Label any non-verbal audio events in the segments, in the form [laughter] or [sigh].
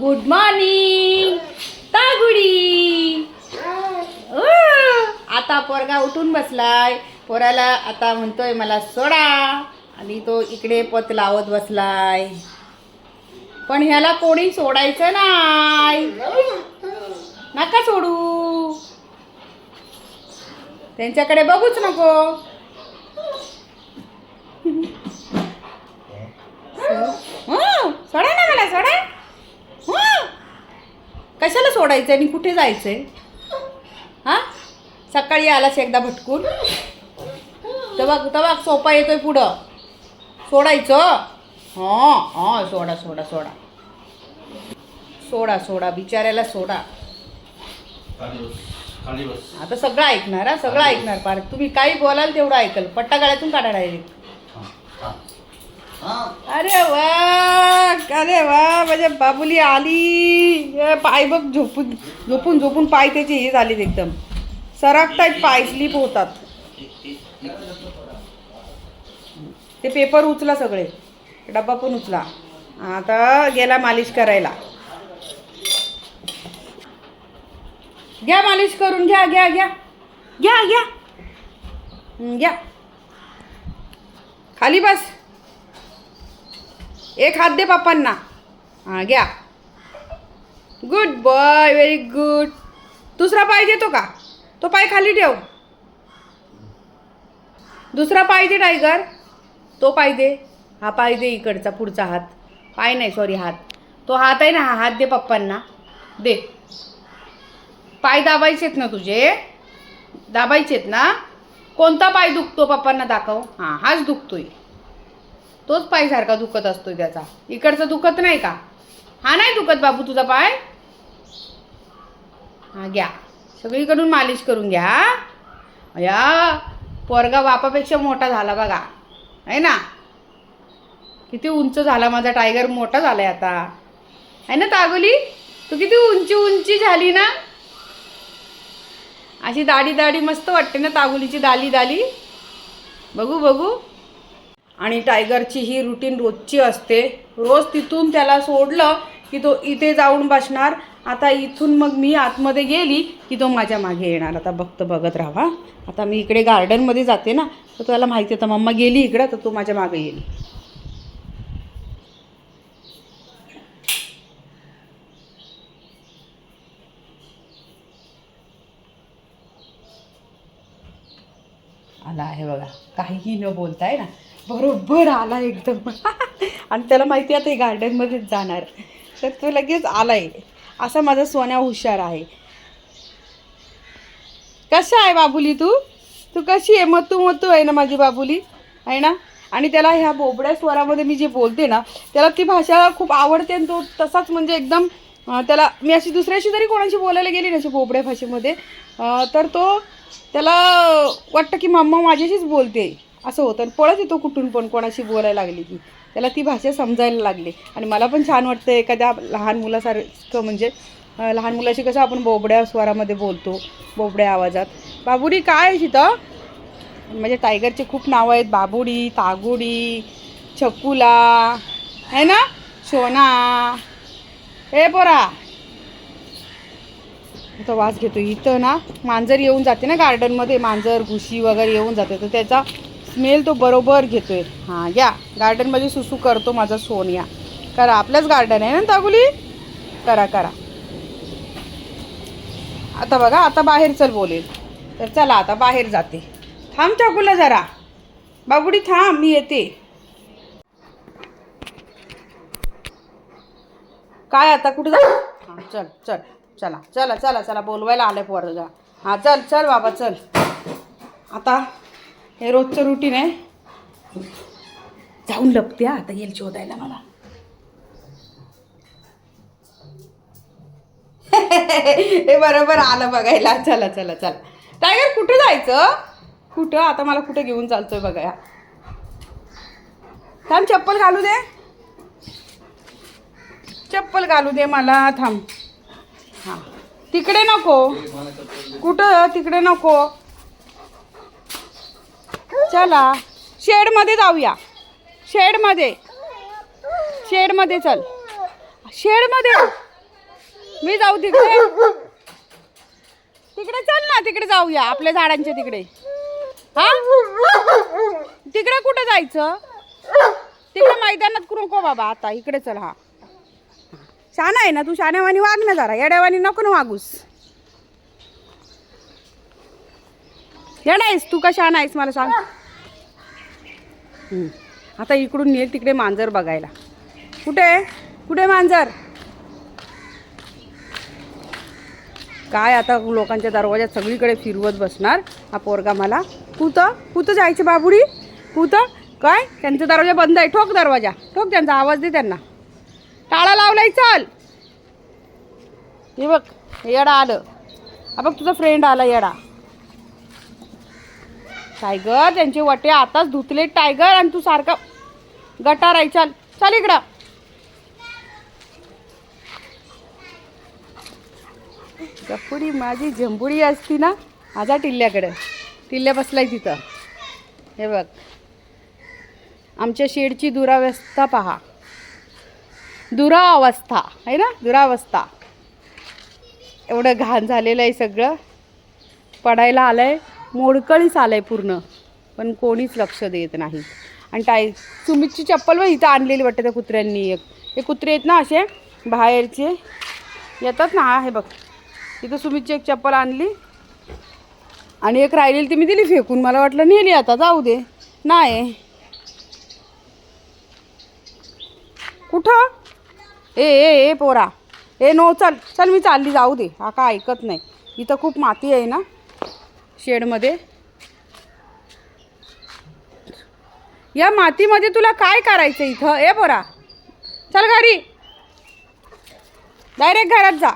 Good morning तागुडी. आता पोरगा उठून बसलाय. पोराला आता म्हणतोय मला सोडा. आणि तो इकडे पत लावत बसलाय. पण ह्याला कोणी सोडायचं नाही. नका सोडू. त्यांच्याकडे बघूच नको हं, सोडा ना मला सोडा हं. कशाला सोडायचं आणि कुठे जायचंय? हा? सकाळी आलास एकदा भटकून? तेव्हा तेव्हा सोपा येतोय पुढं. सोडायचं? हां हां सोडा सोडा सोडा. सोडा सोडा बिचाऱ्याला सोडा. आता सगळं ऐकणार हा? सगळं ऐकणार. पार तुम्ही काही बोलाल तेवढं ऐकल. पट्टा गाड्यातून काढा डायरेक्ट. अरे वा अरे वा म्हणजे माझ्या बाबुली आली. पाय बघ झोपून झोपून झोपून पाय त्याचे हे झालेत एकदम. सरकतायत पाय स्लिप होतात. ते पेपर उचला सगळे. डब्बा पण उचला. आता गेला मालिश करायला. घ्या मालिश करून घ्या घ्या घ्या. घ्या घ्या. घ्या. खाली बस. एक हात दे पप्पांना. हां घ्या. गुड बॉय व्हेरी गुड दुसरा पाय देतो का? तो पाय खाली ठेव. दुसरा पाय दे टायगर तो पाय दे. हा पाय दे इकडचा पुढचा हात. पाय नाही सॉरी हात. तो हात आहे ना हा हात दे पप्पांना. दे. पाय दाबायचेत ना तुझे? दाबायचेत ना? कोणता पाय दुखतो पप्पांना दाखव. हां हाच दुखतोय. तोच पायसारखा दुखत असतो त्याचा. इकडचा दुखत नाही का? हा नाही दुखत बाबू तुझा पाय? हा घ्या. सगळीकडून मालिश करून घ्या या पोरगा बापापेक्षा मोठा झाला बघा. आहे ना? किती उंच झाला माझा टायगर मोठा झालाय आता. आहे ना तागोली? तू किती उंची उंची झाली ना? अशी दाढी दाढी मस्त वाटते ना तागुलीची दाली दाली? बघू बघू. आणि टायगरची ही रुटीन रोजची असते. रोज तिथून त्याला सोडलं की तो इथे जाऊन बसणार. आता इथून मग मी आतमध्ये गेली की तो माझ्या मागे येणार. आता बघत बघत राहा. आता मी इकडे गार्डनमध्ये जाते ना तर त्याला माहिती आहे तर मम्मा गेली इकडं तर तो माझ्या मागे येईल. आला आहे बघा. काहीही न बोलताय ना. बरोबर आला एकदम. [laughs] आणि त्याला माहिती आहे आता हे गार्डनमध्येच जाणार. तर तो लगेच आलाय. असा माझा सोन्या हुशार आहे. कसा आहे बाबुली तू? तू कशी आहे? मतू मतू आहे ना माझी बाबुली? आहे ना? आणि त्याला ह्या बोबड्या स्वरामध्ये मी जे बोलते ना त्याला ती भाषा खूप आवडते आणि तो तसाच म्हणजे एकदम त्याला मी अशी दुसऱ्याशी जरी कोणाशी बोलायला गेली ना अशी बोबड्या भाषेमध्ये. तर तो त्याला वाटतं की मम्मा माझ्याशीच बोलते. असं होतं. आणि पळत येतो कुठून पण कोणाशी बोलायला लागली की. त्याला ती भाषा समजायला लागली. आणि मला पण छान वाटतं एखाद्या लहान मुलासारखं म्हणजे लहान मुलाशी कसं आपण बोबड्या स्वरामध्ये बोलतो बोबड्या आवाजात. बाबुडी काय आहे तिथं? म्हणजे टायगरचे खूप नावं आहेत. बाबुडी तागुडी छकुला है ना? सोना. हे पोरा. तो वास घेतो. इथं ना मांजर येऊन जाते ना गार्डनमध्ये मांजर घुशी वगैरे येऊन जाते. तर त्याचा स्मेल तो बरोबर घेतोय. हां या. गार्डनमध्ये सुसू करतो माझा सोन या करा आपलंच गार्डन आहे ना तागुली? करा करा. आता बघा आता बाहेर चल बोलेल. तर चला आता बाहेर जाते. थांब चाकूला जरा. बाबुडी थांब मी येते. काय आता कुठं जा? हां चल चल. चला चला चला चला बोलवायला आलं पोरगा हां चल चल बाबा चल. आता हे रोजचं रुटीन आहे. जाऊन लपते आता येईल शोधायला मला. हे बरोबर आलं बघायला. चला चला चला. टायगर कुठं जायचं? कुठं? आता मला कुठं घेऊन चालतोय बघा थांब चप्पल घालू दे. चप्पल घालू दे मला थांब. हां. तिकडे नको. कुठं? तिकडे नको. चला. शेडमध्ये जाऊया. शेडमध्ये. शेडमध्ये चल. शेडमध्ये. मी जाऊ तिकडे. तिकडे चल ना तिकडे जाऊया. आपल्या झाडांच्या तिकडे. हा? तिकडे कुठे जायचं? तिकडे मैदानात नको बाबा आता इकडे चल हा. शाना आहे ना तू शाण्यावानी वाग ना जरा. येड्यावानी नको ना वागूस. येडा तू का शाना आहेस मला सांग. आता इकडून नेल तिकडे मांजर बघायला. कुठे? कुठे मांजर? काय आता लोकांच्या दरवाज्यात सगळीकडे फिरवत बसणार हा पोरगा मला. कुतं कुठं जायचं बाबुडी? कुतं काय? त्यांचा दरवाजा बंद आहे. ठोक दरवाजा. ठोक त्यांचा. आवाज दे त्यांना. टाळा लावलाय चाल. हे बघ येडा आलं. बघ तुझा फ्रेंड आला येडा. टायगर त्यांचे वटे आताच धुतले. टायगर आणि तू सारखा गटार आहे चाल. चाल इकडं. गप्पुडी माझी झंबुडी असती ना माझा टिल्ल्याकडे. टिल्ल्या बसलाय तिथं. हे बघ. आमच्या शेडची दुरावस्था पहा. दुरावस्था आहे ना? दुरावस्था. एवढं घाण झालेलं आहे सगळं. पडायला आलं आहे मोडकळीच आलं आहे पूर्ण. पण कोणीच लक्ष देत नाही. आणि टाय सुमितची चप्पल व इथं आणलेली वाटतं त्या कुत्र्यांनी एक. हे कुत्रे आहेत ना असे बाहेरचे. येतात ना हे बघ. तिथं सुमितची एक चप्पल आणली. आणि एक राहिलेली ती मी दिली फेकून. मला वाटलं नेली आता जाऊ दे. नाही कुठं? ए ए ए पोरा. ए नो चल चल मी चालली जाऊ दे. हा का ऐकत नाही. इथं खूप माती आहे ना. शेडमध्ये. या मातीमध्ये तुला काय करायचं इथं? ए बोरा चल घरी. डायरेक्ट घरात जा.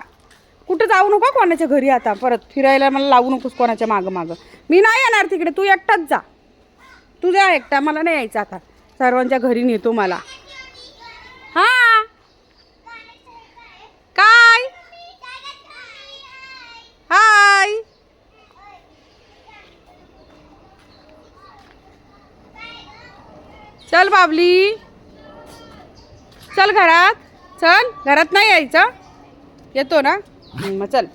कुठं जाऊ नको कोणाच्या घरी आता. परत फिरायला मला लावू नकोस कोणाच्या मागं मागं. मी नाही येणार तिकडे. तू एकटाच जा. तू जा एकटा. मला नाही यायचं आता. सर्वांच्या घरी नेतो मला हां काय हाय चल बाबली? चल घरात. चल घरात नाही यायचं. येतो ना? मग चल.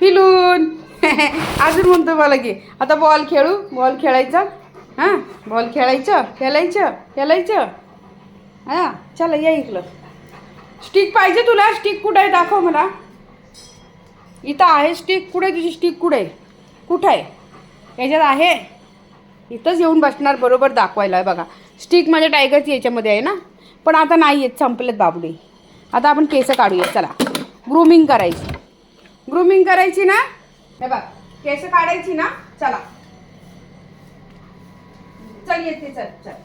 फिलून [laughs] अजून म्हणतो मला की आता बॉल खेळू. बॉल खेळायचा. हां? बॉल खेळायचं खेळायचं खेळायचं. हां चला या इकडं. स्टिक पाहिजे तुला? स्टिक कुठं आहे? दाखव मला. इथं आहे स्टिक. कुठे आहे तुझी स्टिक? कुठे आहे? कुठं आहे? याच्यात आहे. इथंच येऊन बसणार बरोबर दाखवायला आहे बघा. स्टिक माझ्या टायगरची याच्यामध्ये आहे ना? पण आता नाही आहेत संपलेत बाबडी आता आपण केस काढूया चला. ग्रूमिंग करायची. ग्रूमिंग करायची ना? हे बघ. केस काढायची ना? चला. चल येते. चल चल.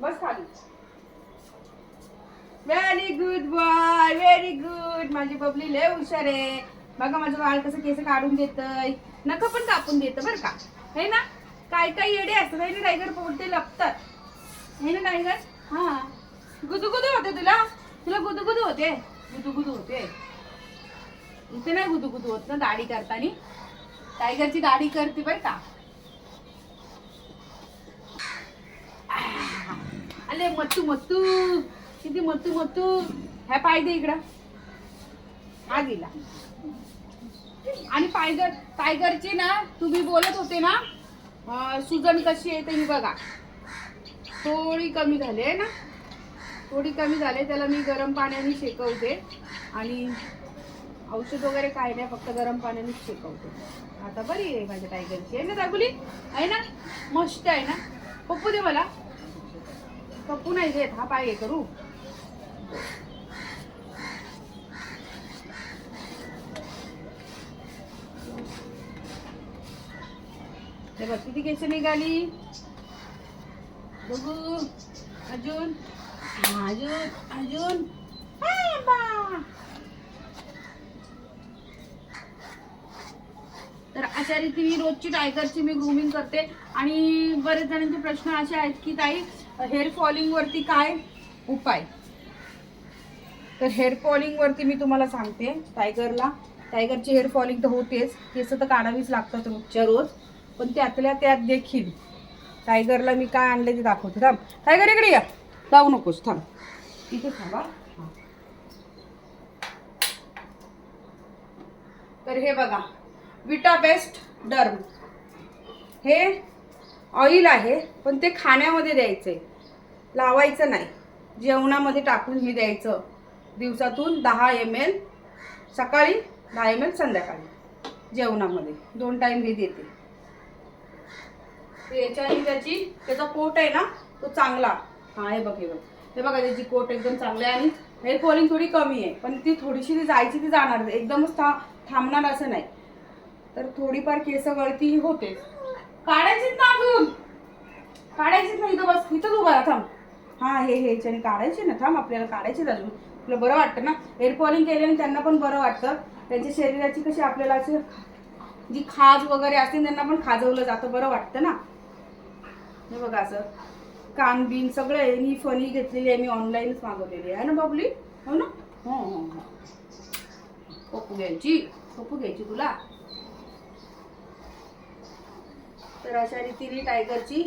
बस खाली. Very good boy very good माझी बबली लय हुशार आहे. बघा माझं बाळ कसं केस काढून देतय. नख पण कापून देतं बरं का? है ना? काय काय येडे असतात. है ना टायगर बोलते लपतात. है ना टायगर हा. गुदुगुदू होते तुला? तुला गुदुगुदू होते? गुदुगुदू होते. इथे नाही गुदुगुदू होत ना दाढी करताना. टायगरची दाढी करते बरं का? अरे मत्तू मत्तू. किती मत्तू मत्तू? ह्या पाय दे इकडं. हा दिला. आणि टायगर टायगरची ना तुम्ही बोलत होते ना सुजन कशी आहे तर बघा. थोडी कमी झाली आहे ना. थोडी कमी झाले त्याला मी गरम पाण्याने शेकवते. आणि औषध वगैरे काय नाही फक्त गरम पाण्याने शेकवते. आता बरी आहे माझ्या टायगरची. आहे ना दाबुली आहे ना? मस्त आहे ना? पप्पू दे मला. पप्पू नाही देत हा पाय हे करू. हे बघ किती केस निघाली? बघू. अजून अजून अजून तर अशा रीतीने रोजची टायगरची मी ग्रुमिंग करते. आणि बरेच जणांचे प्रश्न असे आहेत की ताई हेअर फॉलिंग वरती काय उपाय? तर हेअर फॉलिंगवरती मी तुम्हाला सांगते. टायगरला टायगरची हेअर फॉलिंग तर होतेच. केस तर काढावीच लागतात रोजच्या रोज. पण त्यातल्या त्यात देखील टायगरला मी काय आणले ते दाखवते. थांब. टायगर इकडे या. लावू नकोस. थांब. इथे थांबा. हां. तर हे बघा. विटा बेस्ट डर्म हे ऑइल आहे पण ते खाण्यामध्ये द्यायचं आहे लावायचं नाही. जेवणामध्ये टाकून हे द्यायचं. दिवसातून दहा एम एल सकाळी दहा एम एल संध्याकाळी जेवणामध्ये. दोन टाईम हे देते. याच्याने त्याची त्याचा कोट आहे ना तो चांगला. हा हे बघ हे बघ. हे बघा त्याची कोट एकदम चांगली आहे आणि हेअर फॉलिंग थोडी कमी आहे. पण ती थोडीशी ती जायची ती जाणार एकदमच था थांबणार असं नाही. तर थोडीफार केस गळती होते. काढायचीच ना अजून? काढायचीच नाही इथं बस. इथंच उभा थांब. हा हे हे याच्याने काढायचे ना थांब. आपल्याला काढायचेच अजून. आपलं बरं वाटतं ना? हेअर फॉलिंग केल्याने त्यांना पण बरं वाटतं. त्यांच्या शरीराची कशी आपल्याला अशी जी खाज वगैरे असते त्यांना पण खाजवलं जातं बरं वाटतं ना? हे बघा असं. कान बिन सगळं आहे मी फणी घेतलेली आहे मी ऑनलाईनच मागवलेली आहे. ना बाबली? हो ना? हो हो हो. पप्पू घ्यायची. पप्पू घ्यायची तुला. तर अशा रीतीने टायगरची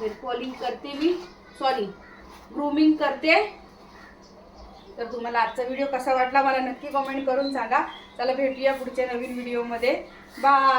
हेअर फॉलिंग करते मी. सॉरी ग्रूमिंग करते. तर तुम्हाला आजचा व्हिडिओ कसा वाटला मला नक्की कमेंट करून सांगा. चला भेटूया पुढच्या नवीन व्हिडिओमध्ये बाय